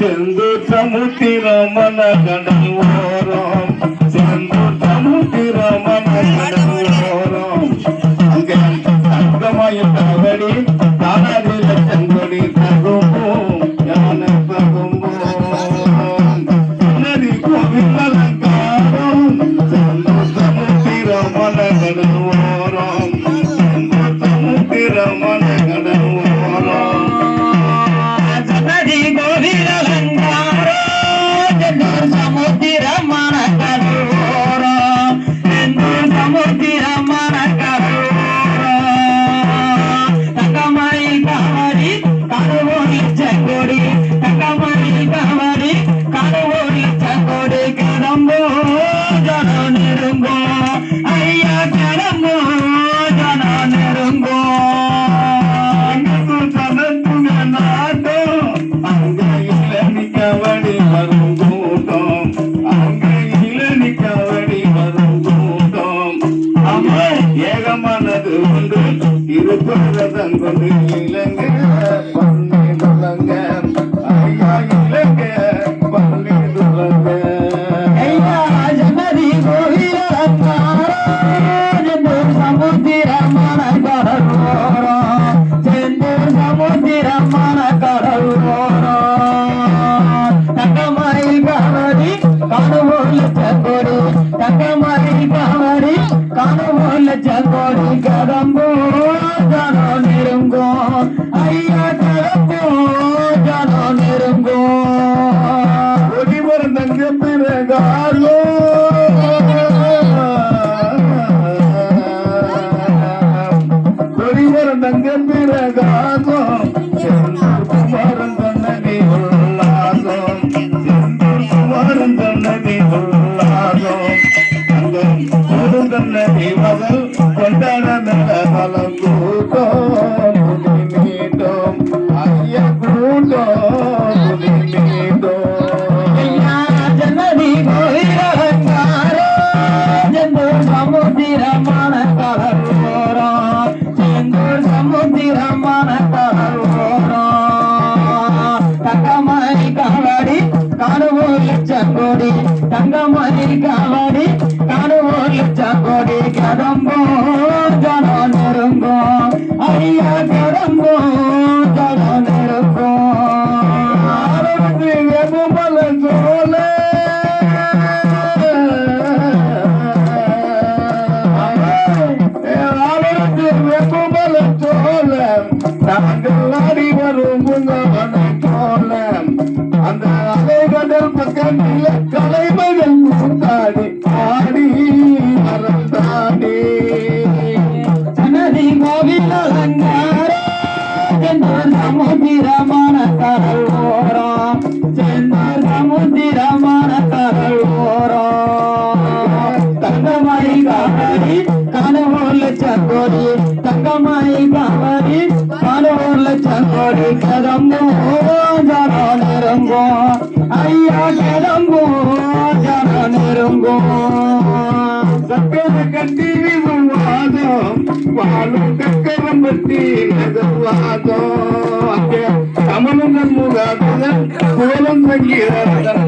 செந்தூர் சமுத்திரமன கடல் ஓரம். சமுத்திர சமுத்திரமன கடல் ஓரம். அங்கே தங்கமயில் தவடி தானாதில செங்கொடி தகும்போம் ஞான தகும்போம். நதி கோவில் அலங்காரம் கடல் ஓரம். ஏகமானது உண்டு இருப்பதன் கொண்டு இலங்க காணுவோல் செங்கோடி கடம்போ ஜனோ நெருங்கோ. ஐயா கடம்போ ஜனோ நெருங்கோ. ஒளி மருந்தங்க பிறகாலோ ஒளி மருந்தங்க பிறகாலோ கடலோரம் தங்கமணி காவடி காணுவோல் லட்சம் கோடி கதம்போ அந்த அலைகடல் பக்கத்தில் கலைமகள் கூத்தாடி ஆடி மறந்தாடி சன்னதி கோவில் அலங்காரம் செந்தூர் சமுத்திரமான கடல் ஓரம் செந்தூர் சமுத்திரமான கடல் ஓரம் தங்கமணி காவடி கனவுள்ள சங்கோடி ஐயா கதம்போ ஜன நெருங்கோ சக்கர கட்டி விவாதம் வாழும் கக்கரம் பற்றி நகர்வாதம் அங்கே கமலம் நன்முகாதன் கோலம் தங்கிறதன்